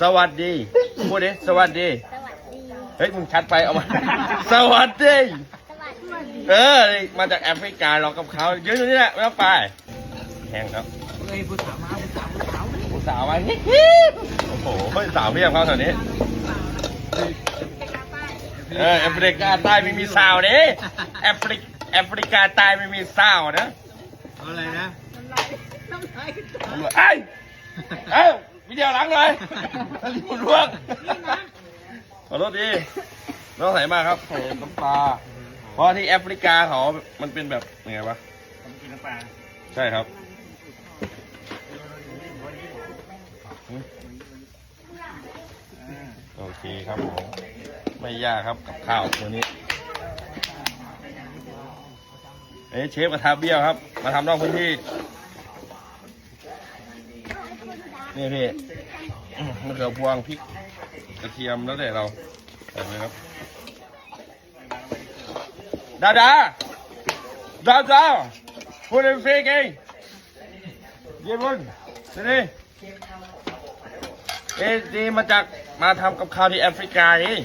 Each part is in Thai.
สวัสดีพูดดิสวัสดี สวัสดี เฮ้ยมึงชัดไปเอามา สวัสดี สวัสดีเออนี่มาจากแอฟริกาเรากับเขายืนอยู่นี่แหละไม่ต้องไปแข่งครับเฮ้ยผู้สาวมาผู้สาวผู้สาวผู้สาวมาฮิปโอ้โหเฮ้ยสาวเรียกเขาแถวนี้เออแอฟริกาใต้ไม่มีสาวเด้แอฟริกแอฟริกาใต้ไม่มีสาวนะเอาอะไรนะตำรวจเอ้ยเอ้ย วิดีโอหลังเลยตะลิวล่วงขอโทษดีน้องใส่มากครับใส่น้ำปลาเพราะที่แอฟริกาเขามันเป็นแบบยังไงวะผมกินน้ำปลาใช่ครับโอเคครับผมไม่ยากครับกับข้าวตัวนี้เอ้ยเชฟกระทะเบี้ยวครับ มาทำนอกพื้นที่ นี่พี่มะเขือพวงพริกกระเทียมแล้วแต่เราใส่ไปครับดาดาดาดาพูดเป็นฟรีกเองเยี่ยมเลยนี่เอ๊ะดีมาจากมาทำกับข้าวที่แอฟริกานี่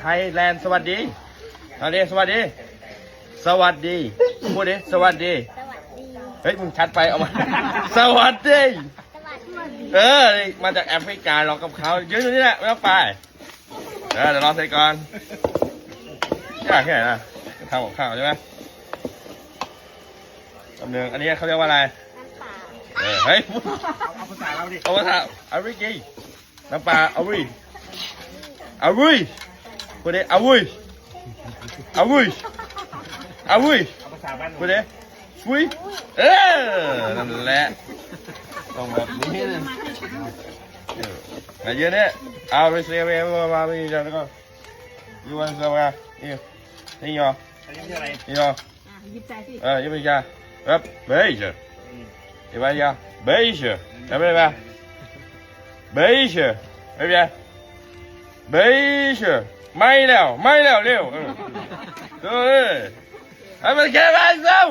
ไทยแลนด์สวัสดีสวัสดี สวัสดี สวัสดี พูดดิสวัสดี ฮ้ยมึงชัดไปเอามา สวัสดีสวัสดีเออนี่มาจากแอฟริกาเรากับเขายืนอยู่นี่แหละไม่ต้องไปเออเดี๋ยวรอใส่ก่อนยากแค่ไหนนะทำกับข้าวใช่ไหมคำหนึ่งอันนี้เขาเรียกว่าอะไรน้ำเปล่าเออเฮ้ยเอาเอาภาษาเราดิเอามาถามอาวิกีน้ำปลาอาวิอาวิพูดดิอาวิอาวิอาวิเอาภาษาบ้านหนูพูดดิ ฟุยเออนั่นแหละต้องแบบนี้เลยเออไหนยืนเนี่ยเอาไปเสียไปมามาไปยืนแล้วก็ยูวันเสียมานี่นี่ยออันนี้คืออะไรนี่ยอหยิบใจสิเออยิบไปจ้าครับเบย์เชอร์ยิบไปจ้าเบย์เชอร์ทำไมบ้า Beestje. Heb jij? Beestje. ไม่แล้วไม่แล้วเร็วเออดูเลยให้มันแค่ไหนเจ้า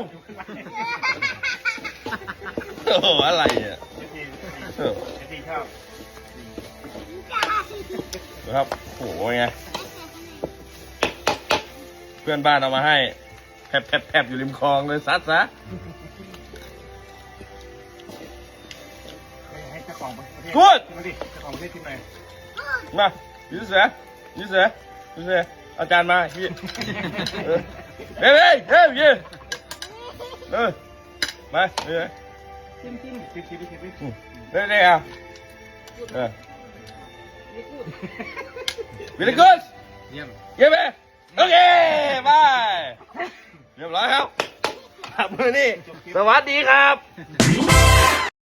โอ้โหอะไรเนี่ยเอฟซีเออเอฟซีชอบดูครับโอ้โหไง เพื่อนบ้านเอามาให้แผบแผบแผบอยู่ริมคลองเลยซัดซะให้เจ้าของประเทศพูดมาดิเจ้าของประเทศกินหน่อยมายืดเสือยืดเสือยืดเสืออาจารย์มาพี่เออเฮ้ยเฮ้ยเฮ้ยเออมาเฮ้ย ชิมชิมชิมชิมชิมชิมเฮ้ยเฮ้ยอะเออ very good เยี่ยมเยี่ยมไหมโอเคบายเรียบร้อยครับขับมือนี่ สวัสดีครับ